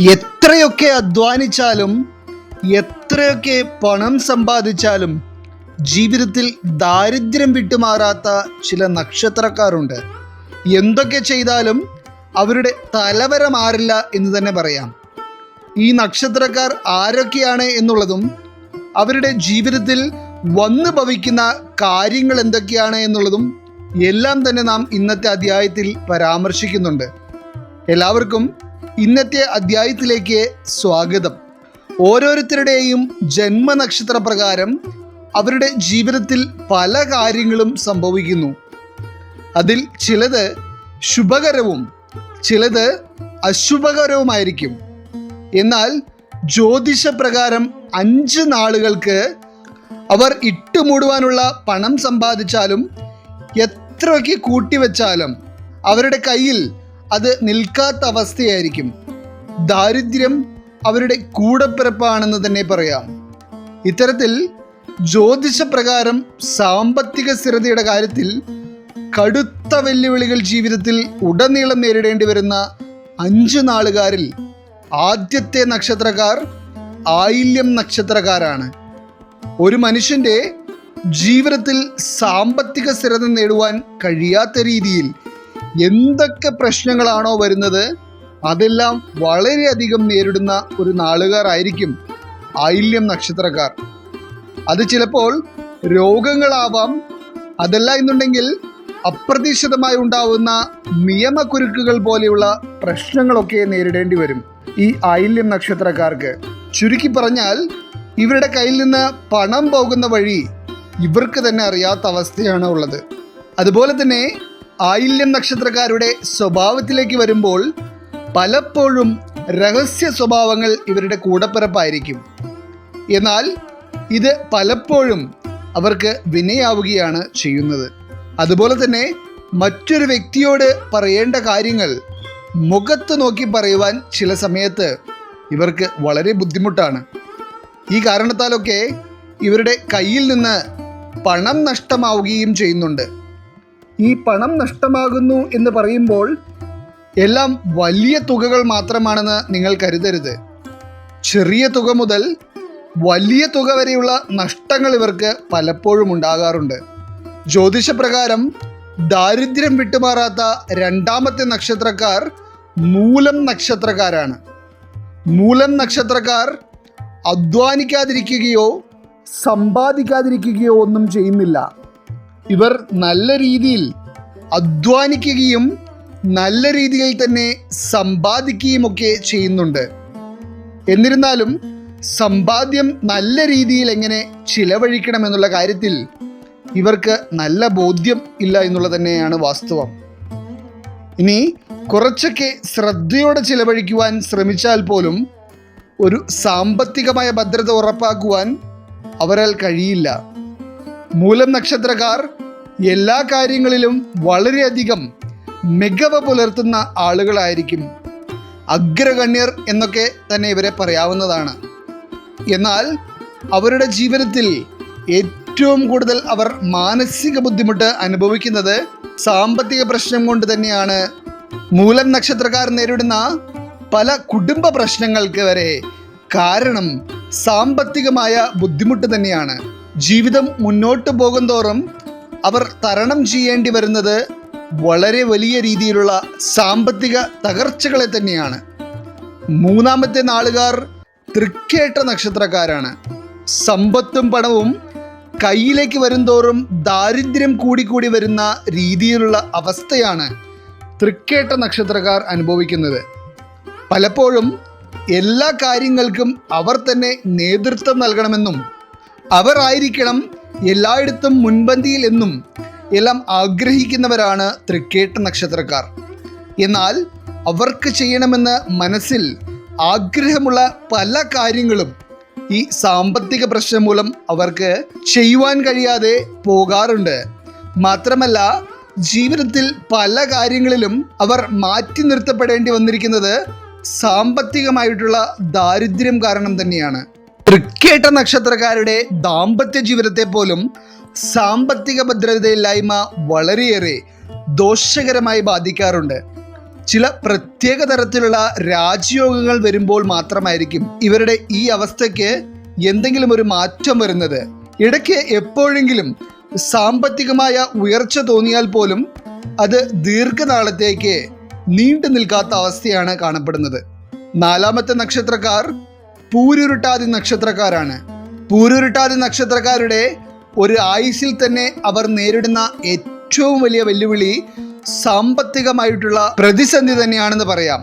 എത്രയൊക്കെ അധ്വാനിച്ചാലും എത്രയൊക്കെ പണം സമ്പാദിച്ചാലും ജീവിതത്തിൽ ദാരിദ്ര്യം വിട്ടുമാറാത്ത ചില നക്ഷത്രക്കാരുണ്ട്. എന്തൊക്കെ ചെയ്താലും അവരുടെ തലവര മാറില്ല എന്ന് തന്നെ പറയാം. ഈ നക്ഷത്രക്കാർ ആരൊക്കെയാണ് എന്നുള്ളതും അവരുടെ ജീവിതത്തിൽ വന്നു ഭവിക്കുന്ന കാര്യങ്ങൾ എന്തൊക്കെയാണ് എന്നുള്ളതും എല്ലാം തന്നെ നാം ഇന്നത്തെ അധ്യായത്തിൽ പരാമർശിക്കുന്നുണ്ട്. എല്ലാവർക്കും ഇന്നത്തെ അധ്യായത്തിലേക്ക് സ്വാഗതം. ഓരോരുത്തരുടെയും ജന്മനക്ഷത്ര പ്രകാരം അവരുടെ ജീവിതത്തിൽ പല കാര്യങ്ങളും സംഭവിക്കുന്നു. അതിൽ ചിലത് ശുഭകരവും ചിലത് അശുഭകരവുമായിരിക്കും. എന്നാൽ ജ്യോതിഷപ്രകാരം അഞ്ച് നാളുകൾക്ക് അവർ ഇട്ടുമൂടുവാനുള്ള പണം സമ്പാദിച്ചാലും എത്രയൊക്കെ കൂട്ടിവെച്ചാലും അവരുടെ കയ്യിൽ അത് നിൽക്കാത്ത അവസ്ഥയായിരിക്കും. ദാരിദ്ര്യം അവരുടെ കൂടപ്പിറപ്പാണെന്ന് തന്നെ പറയാം. ഇത്തരത്തിൽ ജ്യോതിഷപ്രകാരം സാമ്പത്തിക സ്ഥിരതയുടെ കാര്യത്തിൽ കടുത്ത വെല്ലുവിളികൾ ജീവിതത്തിൽ ഉടനീളം നേരിടേണ്ടി വരുന്ന അഞ്ച് നാളുകാരിൽ ആദ്യത്തെ നക്ഷത്രക്കാർ ആയില്യം നക്ഷത്രക്കാരാണ്. ഒരു മനുഷ്യന്റെ ജീവിതത്തിൽ സാമ്പത്തിക സ്ഥിരത നേടുവാൻ കഴിയാത്ത രീതിയിൽ എന്തൊക്കെ പ്രശ്നങ്ങളാണോ വരുന്നത് അതെല്ലാം വളരെയധികം നേരിടുന്ന ഒരു നാളുകാരായിരിക്കും ആയില്യം നക്ഷത്രക്കാർ. അത് ചിലപ്പോൾ രോഗങ്ങളാവാം. അതല്ല എന്നുണ്ടെങ്കിൽ അപ്രതീക്ഷിതമായി ഉണ്ടാവുന്ന നിയമക്കുരുക്കുകൾ പോലെയുള്ള പ്രശ്നങ്ങളൊക്കെ നേരിടേണ്ടി വരും ഈ ആയില്യം നക്ഷത്രക്കാർക്ക്. ചുരുക്കി പറഞ്ഞാൽ ഇവരുടെ കയ്യിൽ നിന്ന് പണം പോകുന്ന വഴി ഇവർക്ക് തന്നെ അറിയാത്ത അവസ്ഥയാണ് ഉള്ളത്. അതുപോലെ തന്നെ ആയില്യം നക്ഷത്രക്കാരുടെ സ്വഭാവത്തിലേക്ക് വരുമ്പോൾ പലപ്പോഴും രഹസ്യ സ്വഭാവങ്ങൾ ഇവരുടെ കൂടപ്പിറപ്പായിരിക്കും. എന്നാൽ ഇത് പലപ്പോഴും അവർക്ക് വിനയാവുകയാണ് ചെയ്യുന്നത്. അതുപോലെ തന്നെ മറ്റൊരു വ്യക്തിയോട് പറയേണ്ട കാര്യങ്ങൾ മുഖത്ത് നോക്കി പറയുവാൻ ചില സമയത്ത് ഇവർക്ക് വളരെ ബുദ്ധിമുട്ടാണ്. ഈ കാരണത്താലൊക്കെ ഇവരുടെ കയ്യിൽ നിന്ന് പണം നഷ്ടമാവുകയും ചെയ്യുന്നുണ്ട്. ഈ പണം നഷ്ടമാകുന്നു എന്ന് പറയുമ്പോൾ എല്ലാം വലിയ തുകകൾ മാത്രമാണെന്ന് നിങ്ങൾ കരുതരുത്. ചെറിയ തുക മുതൽ വലിയ തുക വരെയുള്ള നഷ്ടങ്ങൾ ഇവർക്ക് പലപ്പോഴും ഉണ്ടാകാറുണ്ട്. ജ്യോതിഷപ്രകാരം ദാരിദ്ര്യം വിട്ടുമാറാത്ത രണ്ടാമത്തെ നക്ഷത്രക്കാർ മൂലം നക്ഷത്രക്കാരാണ്. മൂലം നക്ഷത്രക്കാർ അധ്വാനിക്കാതിരിക്കുകയോ സമ്പാദിക്കാതിരിക്കുകയോ ഒന്നും ചെയ്യുന്നില്ല. ഇവർ നല്ല രീതിയിൽ അധ്വാനിക്കുകയും നല്ല രീതിയിൽ തന്നെ സമ്പാദിക്കുകയും ഒക്കെ ചെയ്യുന്നുണ്ട്. എന്നിരുന്നാലും സമ്പാദ്യം നല്ല രീതിയിൽ എങ്ങനെ ചിലവഴിക്കണം എന്നുള്ള കാര്യത്തിൽ ഇവർക്ക് നല്ല ബോധ്യം ഇല്ല എന്നുള്ളത് തന്നെയാണ് വാസ്തവം. ഇനി കുറച്ചൊക്കെ ശ്രദ്ധയോടെ ചിലവഴിക്കുവാൻ ശ്രമിച്ചാൽ പോലും ഒരു സാമ്പത്തികമായ ഭദ്രത ഉറപ്പാക്കുവാൻ അവരാൽ കഴിയില്ല. മൂലം നക്ഷത്രക്കാർ എല്ലാ കാര്യങ്ങളിലും വളരെയധികം മികവ് പുലർത്തുന്ന ആളുകളായിരിക്കും. അഗ്രഗണ്യർ എന്നൊക്കെ തന്നെ ഇവരെ പറയാവുന്നതാണ്. എന്നാൽ അവരുടെ ജീവിതത്തിൽ ഏറ്റവും കൂടുതൽ അവർ മാനസിക ബുദ്ധിമുട്ട് അനുഭവിക്കുന്നത് സാമ്പത്തിക പ്രശ്നം കൊണ്ട് തന്നെയാണ്. മൂലം നക്ഷത്രക്കാർ നേരിടുന്ന പല കുടുംബ പ്രശ്നങ്ങൾക്ക് വരെ കാരണം സാമ്പത്തികമായ ബുദ്ധിമുട്ട് തന്നെയാണ്. ജീവിതം മുന്നോട്ട് പോകും തോറും അവർ തരണം ചെയ്യേണ്ടി വരുന്നത് വളരെ വലിയ രീതിയിലുള്ള സാമ്പത്തിക തകർച്ചകളെ തന്നെയാണ്. മൂന്നാമത്തെ നാളുകാർ തൃക്കേട്ട നക്ഷത്രക്കാരാണ്. സമ്പത്തും പണവും കയ്യിലേക്ക് വരുംതോറും ദാരിദ്ര്യം കൂടിക്കൂടി വരുന്ന രീതിയിലുള്ള അവസ്ഥയാണ് തൃക്കേട്ട നക്ഷത്രക്കാർ അനുഭവിക്കുന്നത്. പലപ്പോഴും എല്ലാ കാര്യങ്ങൾക്കും അവർ തന്നെ നേതൃത്വം നൽകണമെന്നും അവർ ആയിരിക്കണം എല്ലായിടത്തും മുൻപന്തിയിൽ എന്നും എല്ലാം ആഗ്രഹിക്കുന്നവരാണ് തൃക്കേട്ട നക്ഷത്രക്കാർ. എന്നാൽ അവർക്ക് ചെയ്യണമെന്ന് മനസ്സിൽ ആഗ്രഹമുള്ള പല കാര്യങ്ങളും ഈ സാമ്പത്തിക പ്രശ്നം മൂലം അവർക്ക് ചെയ്യുവാൻ കഴിയാതെ പോകാറുണ്ട്. മാത്രമല്ല ജീവിതത്തിൽ പല കാര്യങ്ങളിലും അവർ മാറ്റി നിർത്തപ്പെടേണ്ടി വന്നിരിക്കുന്നത് സാമ്പത്തികമായിട്ടുള്ള ദാരിദ്ര്യം കാരണം തന്നെയാണ്. തൃക്കേട്ട നക്ഷത്രക്കാരുടെ ദാമ്പത്യ ജീവിതത്തെ പോലും സാമ്പത്തിക ഭദ്രതയില്ലായ്മ വളരെയേറെ ദോഷകരമായി ബാധിക്കാറുണ്ട്. ചില പ്രത്യേക തരത്തിലുള്ള രാജയോഗങ്ങൾ വരുമ്പോൾ മാത്രമായിരിക്കും ഇവരുടെ ഈ അവസ്ഥയ്ക്ക് എന്തെങ്കിലും ഒരു മാറ്റം വരുന്നത്. ഇടയ്ക്ക് എപ്പോഴെങ്കിലും സാമ്പത്തികമായ ഉയർച്ച തോന്നിയാൽ പോലും അത് ദീർഘനാളത്തേക്ക് നീണ്ടു നിൽക്കാത്ത അവസ്ഥയാണ് കാണപ്പെടുന്നത്. നാലാമത്തെ നക്ഷത്രക്കാർ പൂരുരുട്ടാതി നക്ഷത്രക്കാരാണ്. പൂരുരുട്ടാതി നക്ഷത്രക്കാരുടെ ഒരു ആയുസിൽ തന്നെ അവർ നേരിടുന്ന ഏറ്റവും വലിയ വെല്ലുവിളി സാമ്പത്തികമായിട്ടുള്ള പ്രതിസന്ധി തന്നെയാണെന്ന് പറയാം.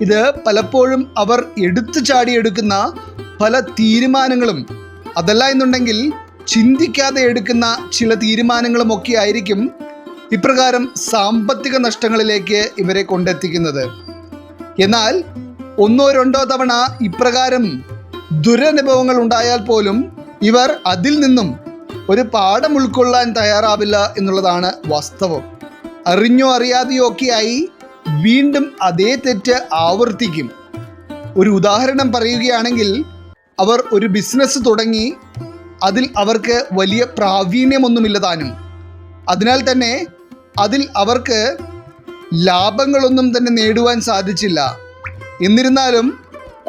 ഇത് പലപ്പോഴും അവർ എടുത്തു ചാടിയെടുക്കുന്ന പല തീരുമാനങ്ങളും അതല്ല എന്നുണ്ടെങ്കിൽ ചിന്തിക്കാതെ എടുക്കുന്ന ചില തീരുമാനങ്ങളും ഒക്കെ ആയിരിക്കും ഇപ്രകാരം സാമ്പത്തിക നഷ്ടങ്ങളിലേക്ക് ഇവരെ കൊണ്ടെത്തിക്കുന്നത്. എന്നാൽ ഒന്നോ രണ്ടോ തവണ ഇപ്രകാരം ദുരനുഭവങ്ങൾ ഉണ്ടായാൽ പോലും ഇവർ അതിൽ നിന്നും ഒരു പാഠം ഉൾക്കൊള്ളാൻ തയ്യാറാവില്ല എന്നുള്ളതാണ് വാസ്തവം. അറിഞ്ഞോ അറിയാതെയോ ഒക്കെയായി വീണ്ടും അതേ തെറ്റ് ആവർത്തിക്കും. ഒരു ഉദാഹരണം പറയുകയാണെങ്കിൽ അവർ ഒരു ബിസിനസ് തുടങ്ങി അതിൽ അവർക്ക് വലിയ പ്രാവീണ്യമൊന്നുമില്ല താനും. അതിനാൽ തന്നെ അതിൽ അവർക്ക് ലാഭങ്ങളൊന്നും തന്നെ നേടുവാൻ സാധിച്ചില്ല. എന്നിരുന്നാലും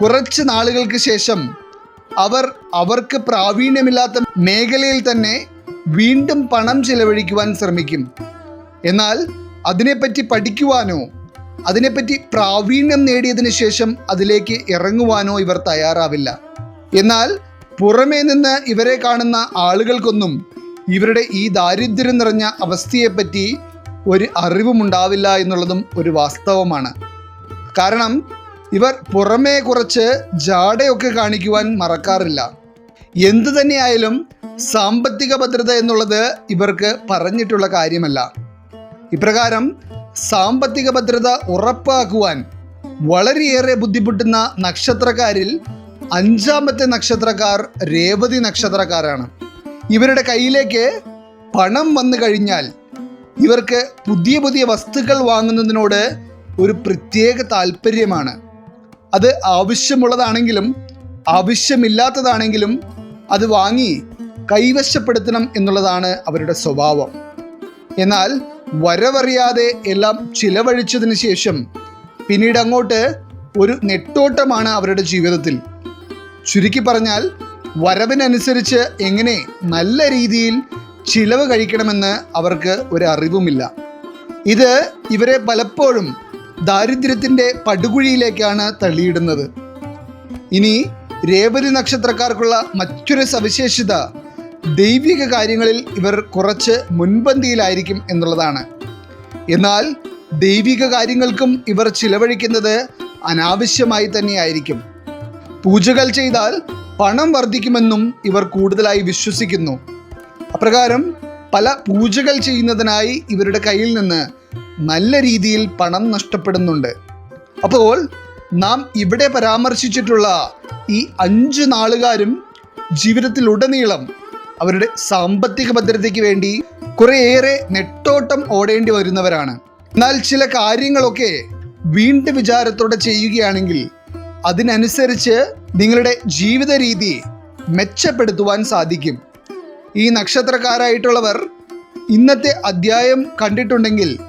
കുറച്ച് നാളുകൾക്ക് ശേഷം അവർ അവർക്ക് പ്രാവീണ്യമില്ലാത്ത മേഖലയിൽ തന്നെ വീണ്ടും പണം ചിലവഴിക്കുവാൻ ശ്രമിക്കും. എന്നാൽ അതിനെപ്പറ്റി പഠിക്കുവാനോ അതിനെപ്പറ്റി പ്രാവീണ്യം നേടിയതിനു ശേഷം അതിലേക്ക് ഇറങ്ങുവാനോ ഇവർ തയ്യാറാവില്ല. എന്നാൽ പുറമേ നിന്ന് ഇവരെ കാണുന്ന ആളുകൾക്കൊന്നും ഇവരുടെ ഈ ദാരിദ്ര്യം നിറഞ്ഞ അവസ്ഥയെപ്പറ്റി ഒരു അറിവുമുണ്ടാവില്ല എന്നുള്ളതും ഒരു വാസ്തവമാണ്. കാരണം ഇവർ പുറമേ കുറച്ച് ജാടയൊക്കെ കാണിക്കുവാൻ മറക്കാറില്ല. എന്തു തന്നെയായാലും സാമ്പത്തിക ഭദ്രത എന്നുള്ളത് ഇവർക്ക് പറഞ്ഞിട്ടുള്ള കാര്യമല്ല. ഇപ്രകാരം സാമ്പത്തിക ഭദ്രത ഉറപ്പാക്കുവാൻ വളരെയേറെ ബുദ്ധിമുട്ടുന്ന നക്ഷത്രക്കാരിൽ അഞ്ചാമത്തെ നക്ഷത്രക്കാർ രേവതി നക്ഷത്രക്കാരാണ്. ഇവരുടെ കയ്യിലേക്ക് പണം വന്നു കഴിഞ്ഞാൽ ഇവർക്ക് പുതിയ പുതിയ വസ്തുക്കൾ വാങ്ങുന്നതിനോട് ഒരു പ്രത്യേക താല്പര്യമാണ് അത് ആവശ്യമുള്ളതാണെങ്കിലും ആവശ്യമില്ലാത്തതാണെങ്കിലും അത് വാങ്ങി കൈവശപ്പെടുത്തണം എന്നുള്ളതാണ് അവരുടെ സ്വഭാവം. എന്നാൽ വരവറിയാതെ എല്ലാം ചിലവഴിച്ചതിന് ശേഷം പിന്നീട് അങ്ങോട്ട് ഒരു നെട്ടോട്ടമാണ് അവരുടെ ജീവിതത്തിൽ. ചുരുക്കി പറഞ്ഞാൽ വരവിനനുസരിച്ച് എങ്ങനെ നല്ല രീതിയിൽ ചിലവ് കഴിക്കണമെന്ന് അവർക്ക് ഒരു അറിവുമില്ല. ഇത് ഇവരെ പലപ്പോഴും ദാരിദ്ര്യത്തിന്റെ പടുകുഴിയിലേക്കാണ് തള്ളിയിടുന്നത്. ഇനി രേവതി നക്ഷത്രക്കാർക്കുള്ള മറ്റൊരു സവിശേഷത ദൈവിക കാര്യങ്ങളിൽ ഇവർ കുറച്ച് മുൻപന്തിയിലായിരിക്കും എന്നുള്ളതാണ്. എന്നാൽ ദൈവിക കാര്യങ്ങൾക്കും ഇവർ ചിലവഴിക്കുന്നത് അനാവശ്യമായി തന്നെയായിരിക്കും. പൂജകൾ ചെയ്താൽ പണം വർദ്ധിക്കുമെന്നും ഇവർ കൂടുതലായി വിശ്വസിക്കുന്നു. അപ്രകാരം പല പൂജകൾ ചെയ്യുന്നതിനായി ഇവരുടെ കയ്യിൽ നിന്ന് നല്ല രീതിയിൽ പണം നഷ്ടപ്പെടുന്നുണ്ട്. അപ്പോൾ നാം ഇവിടെ പരാമർശിച്ചിട്ടുള്ള ഈ അഞ്ച് നാളുകാരും ജീവിതത്തിലുടനീളം അവരുടെ സാമ്പത്തിക ഭദ്രതയ്ക്ക് വേണ്ടി കുറേയേറെ നെട്ടോട്ടം ഓടേണ്ടി വരുന്നവരാണ്. എന്നാൽ ചില കാര്യങ്ങളൊക്കെ വീണ്ടും വിചാരത്തോടെ ചെയ്യുകയാണെങ്കിൽ അതിനനുസരിച്ച് നിങ്ങളുടെ ജീവിത രീതി മെച്ചപ്പെടുത്തുവാൻ സാധിക്കും. ഈ നക്ഷത്രക്കാരായിട്ടുള്ളവർ ഇന്നത്തെ അധ്യായം കണ്ടിട്ടുണ്ടെങ്കിൽ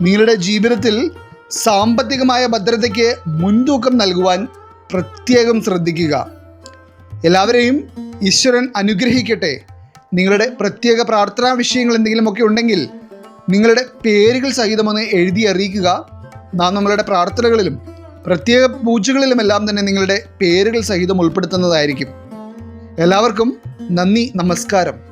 നിങ്ങളുടെ ജീവിതത്തിൽ സാമ്പത്തികമായ ഭദ്രതയ്ക്ക് മുൻതൂക്കം നൽകുവാൻ പ്രത്യേകം ശ്രദ്ധിക്കുക. എല്ലാവരെയും ഈശ്വരൻ അനുഗ്രഹിക്കട്ടെ. നിങ്ങളുടെ പ്രത്യേക പ്രാർത്ഥനാ വിഷയങ്ങൾ എന്തെങ്കിലുമൊക്കെ ഉണ്ടെങ്കിൽ നിങ്ങളുടെ പേരുകൾ സഹിതമൊന്ന് എഴുതി അറിയിക്കുക. നാം നമ്മളുടെ പ്രാർത്ഥനകളിലും പ്രത്യേക പൂജകളിലുമെല്ലാം തന്നെ നിങ്ങളുടെ പേരുകൾ സഹിതം ഉൾപ്പെടുത്തുന്നതായിരിക്കും. എല്ലാവർക്കും നന്ദി നമസ്കാരം.